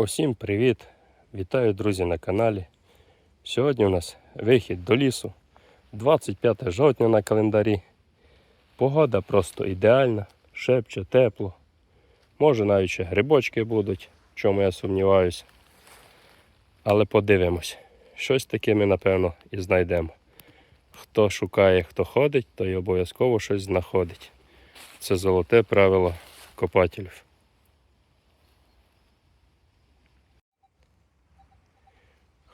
Усім привіт! Вітаю друзі на каналі. Сьогодні у нас вихід до лісу. 25 жовтня на календарі. Погода просто ідеальна, шепче, тепло. Може навіть ще грибочки будуть, в чому я сумніваюся. Але подивимось. Щось таке ми, напевно, і знайдемо. Хто шукає, хто ходить, той обов'язково щось знаходить. Це золоте правило копателів.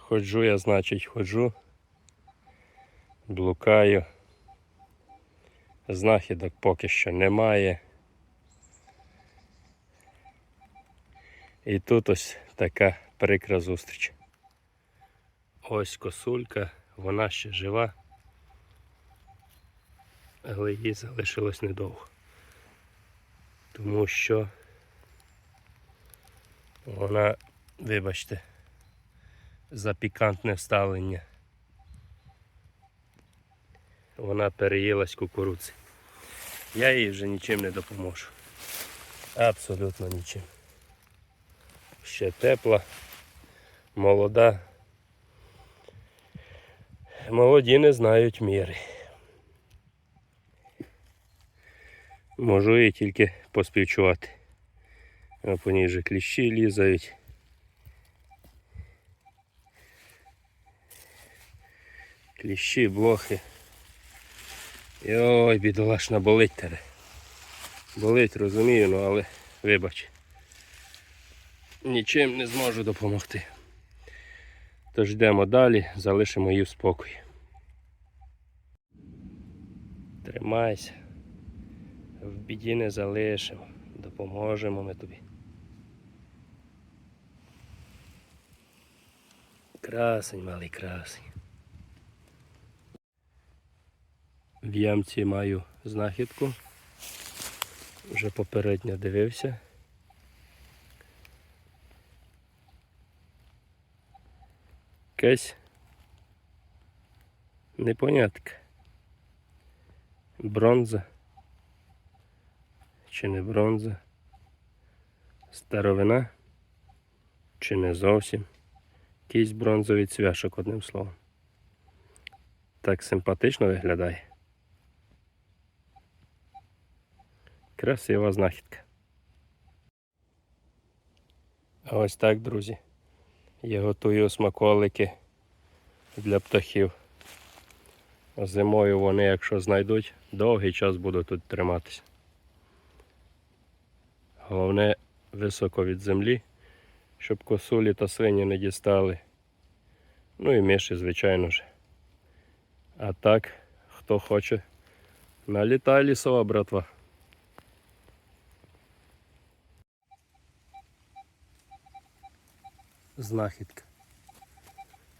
Ходжу я, значить, ходжу, блукаю. Знахідок поки що немає. І тут ось така прикра зустріч. Ось косулька, вона ще жива, але їй залишилось недовго. Тому що вона, вибачте, за пікантне ставлення. Вона переїлась кукурудзи. Я їй вже нічим не допоможу. Абсолютно нічим. Ще тепла, молода. Молоді не знають міри. Можу їй тільки поспівчувати. А по ній вже кліщі лізають. Кліщі, блохи. І ой, бідолашна болить тебе. Болить, розумію, ну але вибач. Нічим не зможу допомогти. Тож йдемо далі, залишимо її в спокої. Тримайся. В біді не залишимо. Допоможемо ми тобі. Красень, малий красень. В ямці маю знахідку. Вже попередньо дивився. Якась непонятка. Бронза. Чи не бронза? Старовина? Чи не зовсім? Якийсь бронзовий цвяшок, одним словом. Так симпатично виглядає. Красива знахідка. Ось так, друзі. Я готую смаколики для птахів. Зимою вони, якщо знайдуть, довгий час будуть тут триматися. Головне високо від землі, щоб косулі та свині не дістали. Ну і миші, звичайно ж. А так, хто хоче, налітай лісова братва. Знахідка.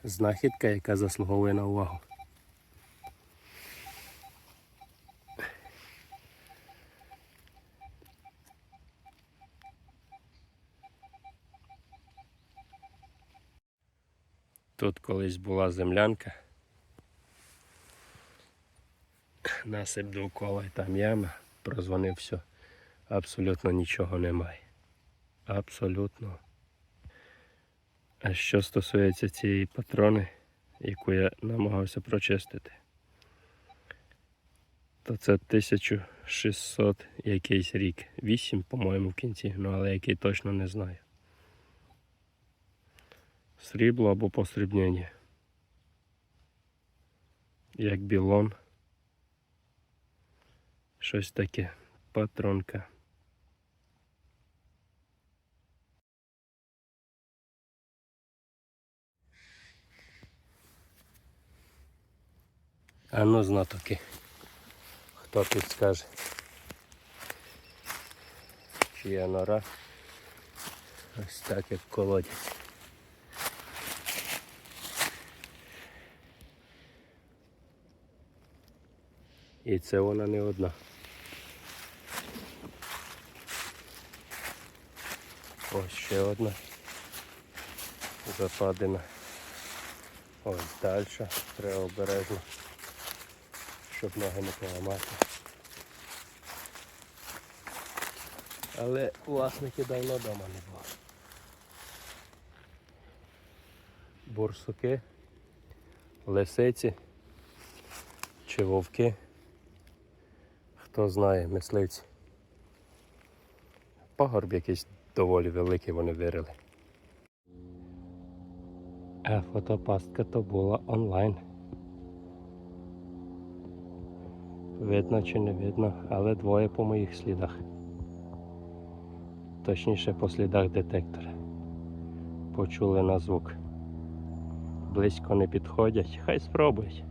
Знахідка, яка заслуговує на увагу. Тут колись була землянка. Насип довкола і там яма, прозвонив все. Абсолютно нічого немає. Абсолютно. А що стосується цієї патрони, яку я намагався прочистити, то це 1600 якийсь рік. 8, по-моєму, в кінці, ну але який точно не знаю. Срібло або посрібнення. Як білон. Щось таке. Патронка. А ну знатоки. Хто підскаже? Чия нора? Ось так як колодязь. І це вона не одна. Ось ще одна западина. Ось далі треба обережно, щоб ноги не поламати. Але власники давно вдома не було. бурсуки, лисиці чи вовки. Хто знає, мисливці. Пагорб якийсь доволі великий вони вирили. А фотопастка то була онлайн. Видно чи не видно, але двоє по моїх слідах. Точніше по слідах детектора. Почули на звук. Близько не підходять, хай спробують.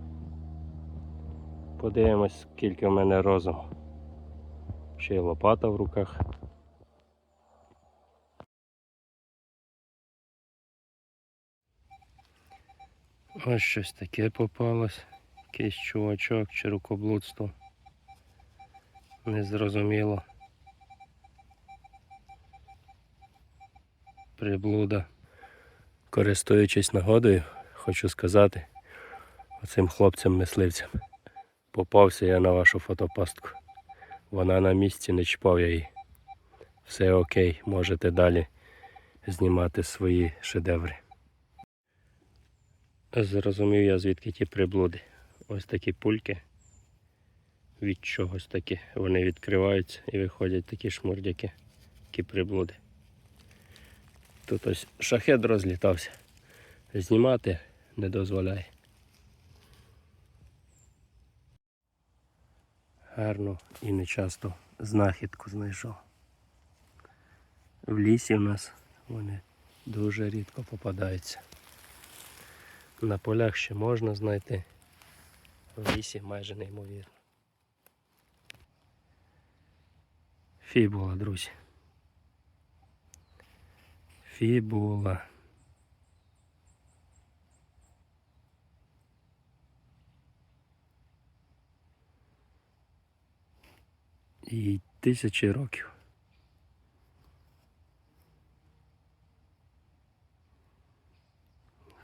Подивимось, скільки в мене розуму. Ще й лопата в руках. Ось щось таке попалось. Якийсь чувачок чи рукоблудство. Незрозуміло. Приблуда. Користуючись нагодою, хочу сказати оцим хлопцям-мисливцям. Попався я на вашу фотопастку. Вона на місці, не чіпав я її. Все окей, можете далі знімати свої шедеври. Зрозумів я, звідки ті приблуди. Ось такі пульки. Від чогось такі. Вони відкриваються і виходять такі шмурдяки, такі приблуди. Тут ось шахет розлітався. Знімати не дозволяє. Гарно і не часто знахідку знайшов. В лісі в нас вони дуже рідко попадаються. На полях ще можна знайти. В лісі майже неймовірно. Фібула, друзі. Фібула. І тисячі років.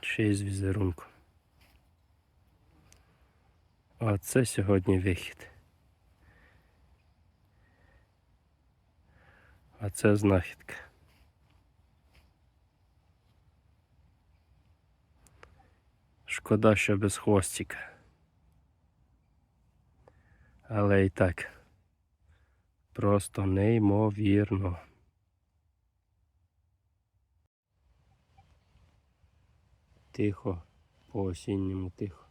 Ще й з візерунку. А це сьогодні вихід. А це знахідка. Шкода, що без хвостика. Але і так. Просто неймовірно. Тихо, по осінньому тихо.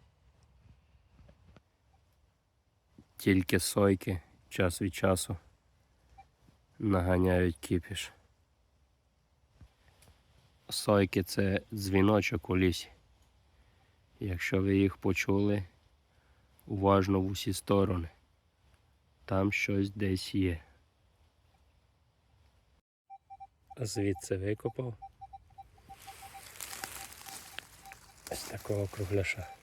Тільки сойки час від часу наганяють кіпіш. Сойки це дзвіночок у лісі. Якщо ви їх почули, уважно в усі сторони. Там щось десь є. Звідси викопав. Ось такого кругляша.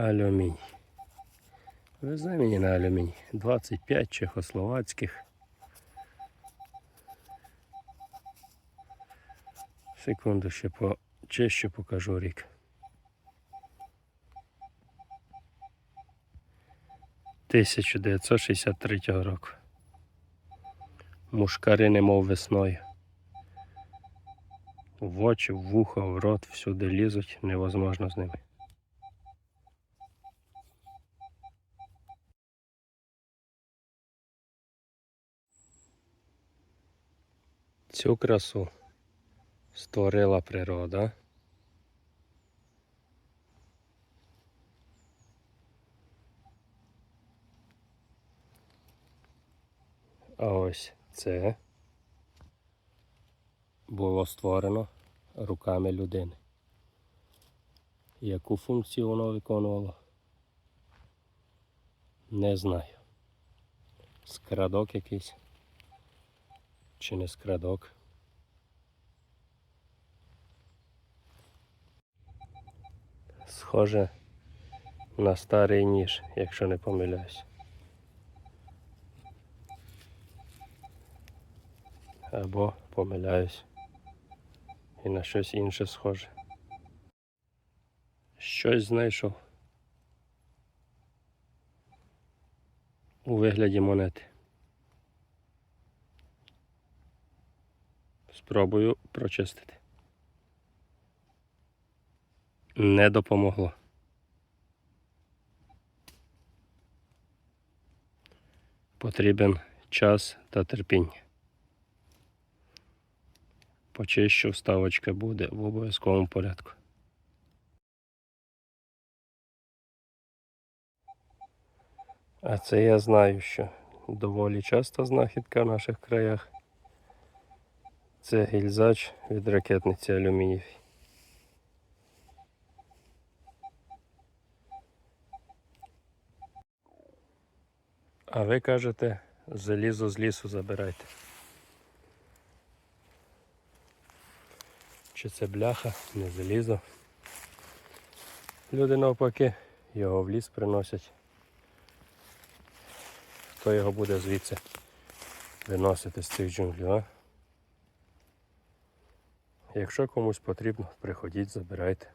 Алюмінь. Везе мені на алюмінь. 25 чехословацьких. Секунду ще по чище покажу рік. Тисяча дев'ятсот шістдесят третього року. Мушкари немов весною. В очі, в вуха, в рот, всюди лізуть, невозможно з ними. Цю красу створила природа. А ось це було створено руками людини. Яку функцію воно виконувало? Не знаю. Скрадок якийсь. Чи не скрадок? Схоже на старий ніж, якщо не помиляюсь. Або помиляюсь. І на щось інше схоже. Щось знайшов. у вигляді монети. Спробую прочистити. Не допомогло. Потрібен час та терпіння. Почищу, вставочка буде в обов'язковому порядку. А це я знаю, що доволі часто знахідка в наших краях. Це гільзач від ракетниці алюмінієвій. А ви кажете, залізо з лісу забирайте. Чи це бляха, не залізо. Люди навпаки його в ліс приносять. Хто його буде звідси виносити з цих джунглів, а? Якщо комусь потрібно, приходіть, забирайте.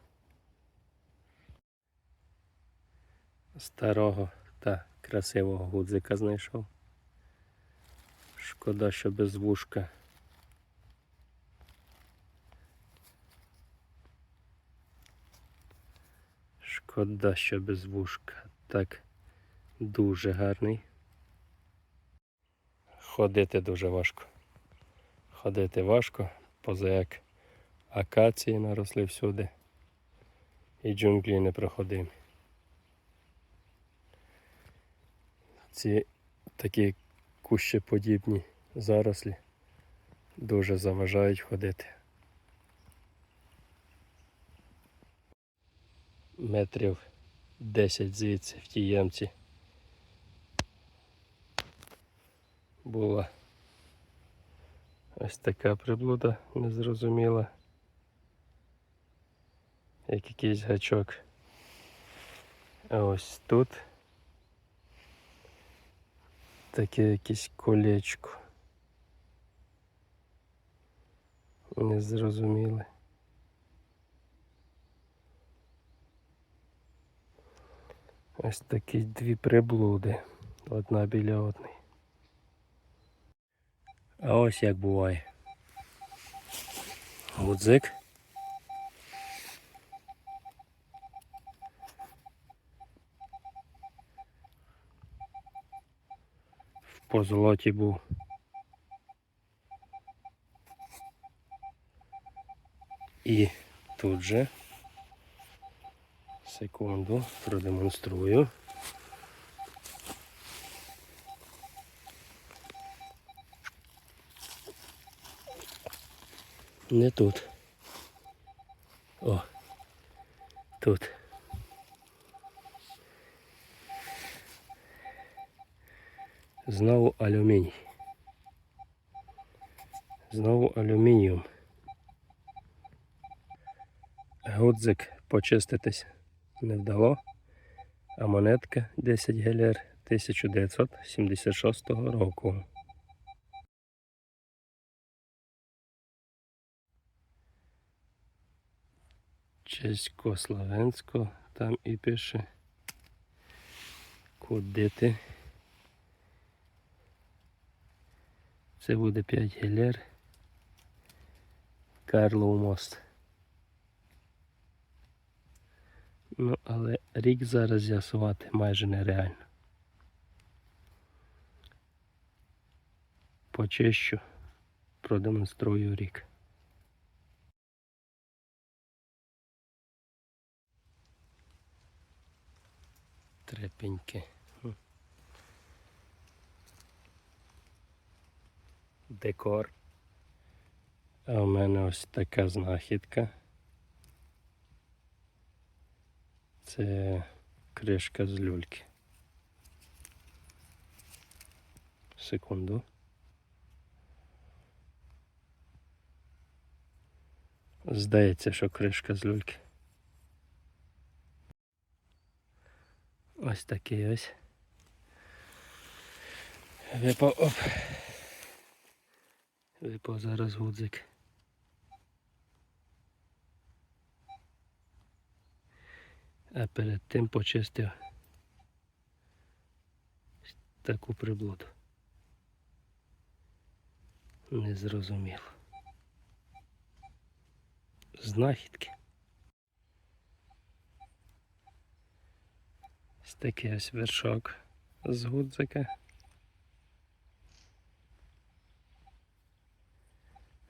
Старого та красивого гудзика знайшов. Шкода, що без вушка. Шкода, що без вушка. Так дуже гарний. Ходити дуже важко. Ходити важко, поза як акації наросли всюди. І джунглі непроходимі. Ці такі кущеподібні зарослі дуже заважають ходити. Метрів 10 звідси в тій ямці була ось така приблуда незрозуміла. Як якийсь гачок. А ось тут таке якесь колечко. Незрозуміле. Ось такі дві приблуди. Одна біля одної. А ось як буває. Гудзик. В позолоті був. І тут же секунду продемонструю. Не тут. О. Тут. Знову алюміній. Знову алюмініум. Гудзик почиститись не вдало, а монетка 10 гелер 1976 року. Чеськословенсько там і пише. Куди ти? Це буде 5 гелер. Карлов мост. Ну, але рік зараз з'ясувати майже нереально. Почищу, продемонструю рік. Трепеньки. Декор. А у мене ось така знахідка. Це кришка з люльки. Секунду. Здається, що кришка з люльки. Ось такий ось. Випав оп. Випав зараз гудзик. А перед тим почистив таку приблуду. Не зрозуміло. Знахідки. Ось такий ось вершок з гудзика.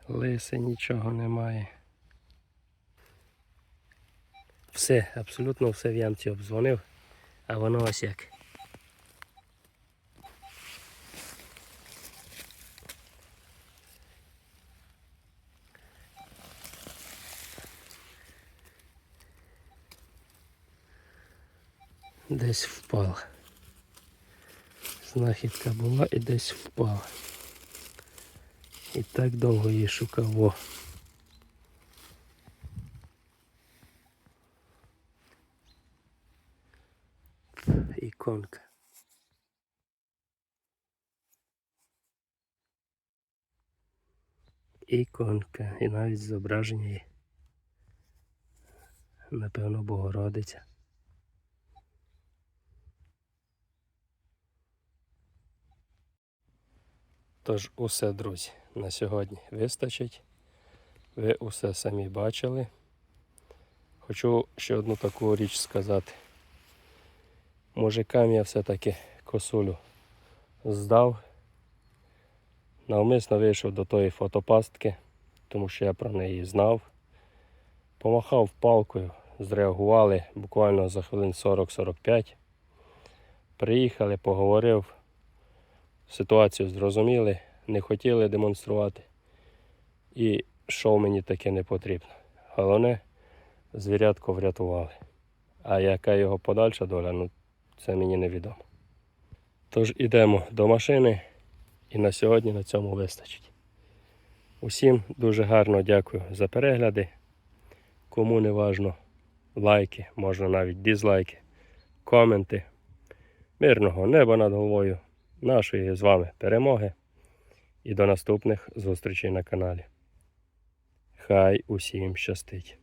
Лиси нічого немає. Все, абсолютно все в ямці обдзвонив, а воно ось як. Десь впала. Знахідка була і десь впала. І так довго її шукав. Во. Іконка. Іконка. І навіть зображення є. Напевно, Богородиця. Тож усе, друзі, на сьогодні вистачить. Ви усе самі бачили. Хочу ще одну таку річ сказати. Мужикам я все-таки косулю здав. Навмисно вийшов до тої фотопастки, тому що я про неї знав. Помахав палкою, зреагували буквально за хвилин 40-45. Приїхали, поговорив, ситуацію зрозуміли, не хотіли демонструвати. І шоу мені таке не потрібно. Головне, звірятко врятували. А яка його подальша доля, ну це мені невідомо. Тож ідемо до машини і на сьогодні на цьому вистачить. Усім дуже гарно дякую за перегляди. Кому не важно, лайки, можна навіть дізлайки, коменти. Мирного неба над головою, нашої з вами перемоги і до наступних зустрічей на каналі. Хай усім щастить!